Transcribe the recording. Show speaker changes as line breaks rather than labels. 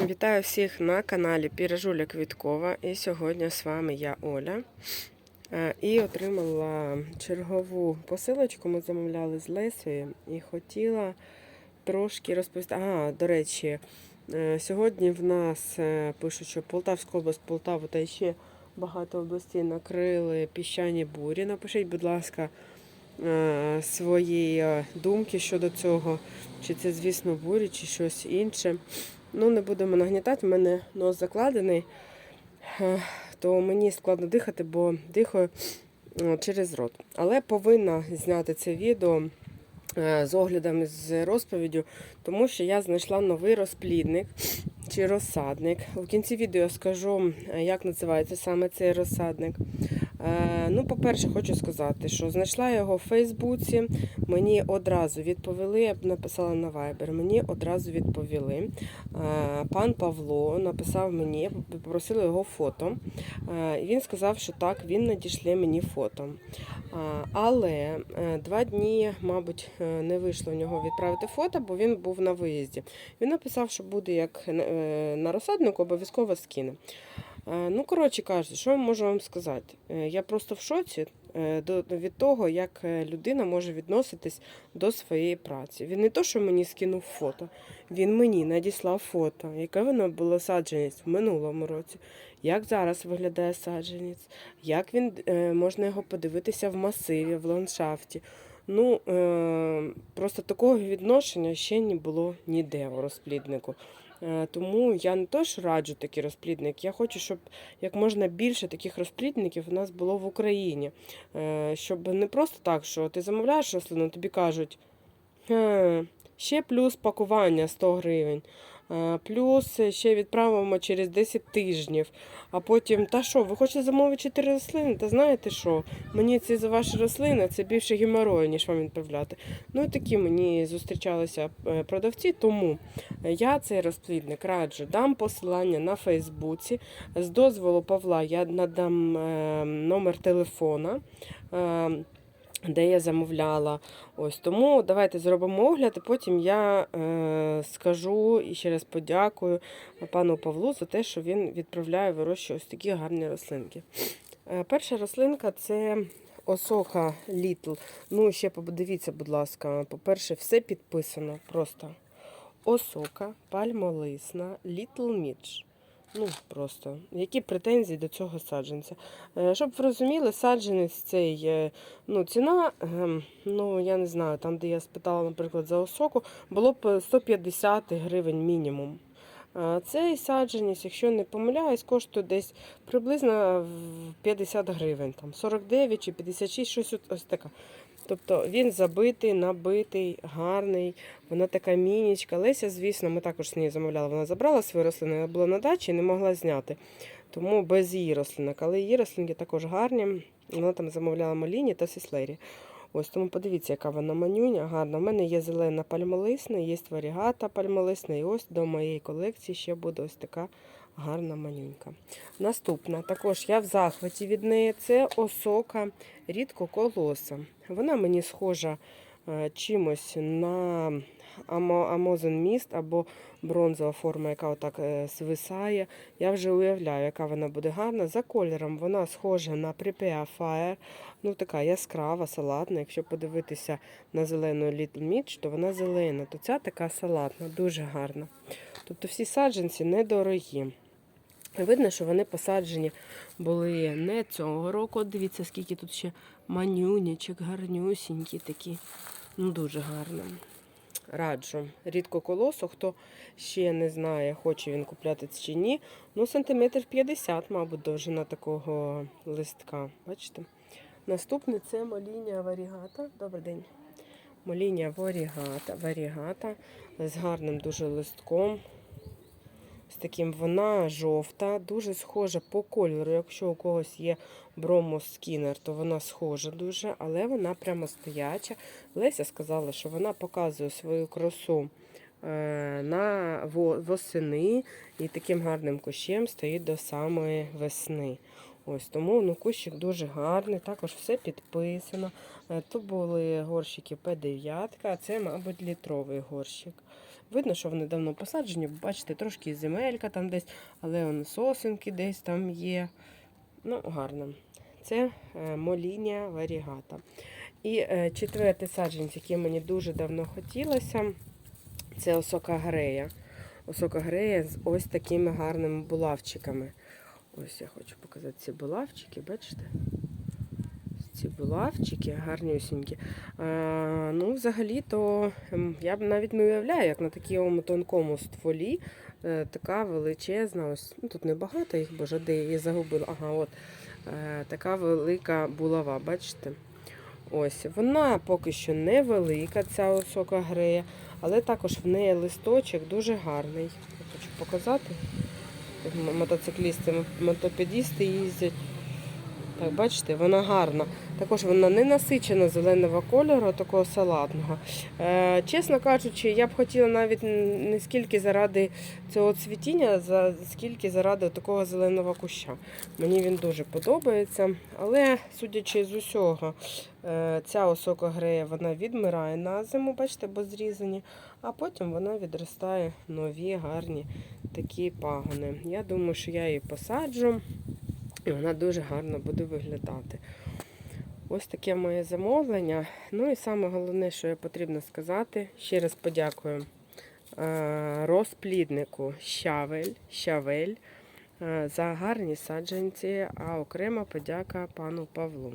Вітаю всіх на каналі Піражуля Квіткова. І сьогодні з вами я Оля. Е, І отримала чергову посилочку. Ми замовляли з Лесею і хотіла трошки розповісти. Ага, до речі, е, сьогодні в нас е, пишуть, що Полтавська область, Полтаву та ще багато областей накрили піщані бурі. Напишіть, будь ласка, свої думки щодо цього. Чи це, звісно, бурі, чи щось інше. Ну, не будемо нагнітати, в мене нос закладений, е, то мені складно дихати, бо дихаю е, через рот. Але повинна зняти це відео е, з оглядом з розповіддю, тому що я знайшла новий розплідник чи розсадник. В кінці відео скажу, як називається саме цей розсадник. Е, Ну, по-перше, хочу сказати, що знайшла його в Фейсбуці. Мені одразу відповіли, я написала на Viber, мені одразу відповіли. Е, Пан Павло написав мені, попросили його фото. Е, він сказав, що так, він надішле мені фото. Але два дні, мабуть, не вийшло в нього відправити фото, бо він був на виїзді. Він написав, що буде як на розсаднику, обов'язково скине. Е, Ну, коротше кажучи, що я можу вам сказати? Е, Я просто в шоці е, від того, як людина може відноситись до своєї праці. Він не то, що мені скинув фото, він мені надіслав фото, яке воно було саджанець в минулому році. Як зараз виглядає саджанець, як він можна його подивитися в масиві, в ландшафті. Ну, просто такого відношення ще не було ніде у розпліднику. Е, Тому я не то ж раджу такі розплідники. я хочу, щоб як можна більше таких розплідників у нас було в Україні. Е, Щоб не просто так, що ти замовляєш рослину, тобі кажуть, «Е, ще плюс пакування 100 гривень. Е, Плюс ще відправимо через 10 тижнів. А потім, та що, ви хочете замовити 4 рослини? Та знаєте що? Мені ці за ваші рослини це більше геморою, ніж вам відправляти. Ну і такі мені зустрічалися е, продавці, тому я цей розплідник раджу. Дам посилання на Фейсбуці. З дозволу Павла я надам е, номер телефона. Де я замовляла. Ось тому давайте зробимо огляд, і потім я е, скажу і ще раз подякую пану Павлу за те, що він відправляє вирощує ось такі гарні рослинки. Е, перша рослинка це осока Little. Ну, ще подивіться, будь ласка. По-перше, все підписано просто. Осока, пальмолисна, Little Mitch. Ну, просто. Які претензії до цього саджанця? Е, Щоб ви розуміли, саджанець цей, е, ну, ціна, ем, ну, я не знаю, там, де я спитала, наприклад, за осоку, було б 150 гривень мінімум. Цей саджанець, якщо не помиляюсь, коштує десь приблизно 50 гривень, там 49 чи 56, щось ось таке. Тобто він забитий, набитий, гарний, вона така мінічка. Леся, звісно, ми також з нею замовляли. Вона забрала свої рослини, вона була на дачі і не могла зняти. Тому без її рослинок. Але її рослинки також гарні. Вона там замовляла маліні та сіслері. Ось тому подивіться, яка вона манюня, гарна. У мене є зелена пальмолисна, є варігата пальмолисна, і ось до моєї колекції ще буде ось така гарна манюнька. Наступна, також я в захваті від неї, це осока рідкоколоса. Вона мені схожа е, чимось на Амо- Амозон міст або бронзова форма, яка отак е, свисає. Я вже уявляю, яка вона буде гарна. За кольором вона схожа на Prepare Fire. Ну, така яскрава, салатна. Якщо подивитися на зелену Little Mitch, то вона зелена, то ця така салатна, дуже гарна. Тобто всі саджанці недорогі. Видно, що вони посаджені були не цього року. Дивіться, скільки тут ще манюнячок, гарнюсінькі такі. Ну, дуже гарно. Раджу. Рідко колосу, хто ще не знає, хоче він купляти чи ні. Ну, сантиметр 50, мабуть, довжина такого листка. Бачите? Наступний це моління варігата. Добрий день. Моління варігата, варігата з гарним дуже листком. Таким вона жовта, дуже схожа по кольору. Якщо у когось є бромоскінер, то вона схожа дуже, але вона прямо стояча. Леся сказала, що вона показує свою красу е, на восени і таким гарним кущем стоїть до самої весни. Ось тому ну, кущик дуже гарний, також все підписано. Е, Тут були горщики П9, а це, мабуть, літровий горщик. Видно, що вони давно посаджені. Бачите, трошки земелька там десь, але вони сосенки десь там є. Ну, гарно. Це е, моління варігата. І е, четвертий саджанець, який мені дуже давно хотілося, це осока грея. Осока грея з ось такими гарними булавчиками. Ось я хочу показати ці булавчики, бачите? Ці булавчики гарнюсінькі. А, ну, взагалі-то ем, я б навіть не уявляю, як на такому тонкому стволі е, така величезна, ось, ну тут небагато їх, боже, де я її загубила. Ага, от е, така велика булава, бачите? Ось, вона поки що невелика, ця осока грея, але також в неї листочок дуже гарний. Я хочу показати. Мотоциклісти, мотопедісти їздять. Так, бачите, вона гарна. Також вона не насичена зеленого кольору, такого салатного. Е, чесно кажучи, я б хотіла навіть не скільки заради цього цвітіння, за скільки заради такого зеленого куща. Мені він дуже подобається. Але, судячи з усього, е, ця осокогрея вона відмирає на зиму, бачите, бо зрізані, а потім вона відростає нові гарні такі пагони. Я думаю, що я її посаджу. І вона дуже гарно буде виглядати. Ось таке моє замовлення. Ну і саме головне, що я потрібно сказати, ще раз подякую е, розпліднику Щавель, Щавель е, за гарні саджанці, а окрема подяка пану Павлу.